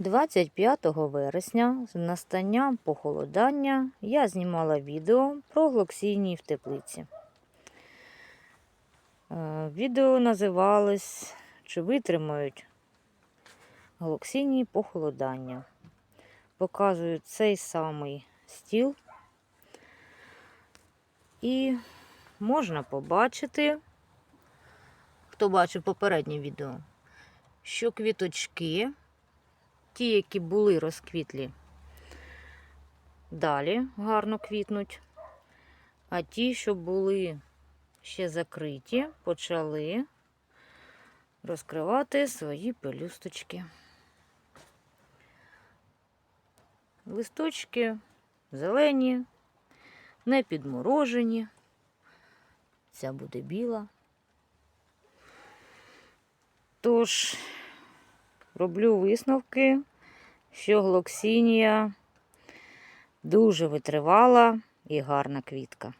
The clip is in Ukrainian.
25 вересня з настанням похолодання я знімала відео про глоксінії в теплиці. Е, Відео називалось Чи витримають глоксінії похолодання. Показую цей самий стіл. І можна побачити, хто бачив попереднє відео, що квіточки, ті, які були розквітлі, далі гарно квітнуть, а ті, що були ще закриті, почали розкривати свої пелюсточки. Листочки зелені, не підморожені. Ця буде біла. Тож, роблю висновки, що глоксінія дуже витривала і гарна квітка.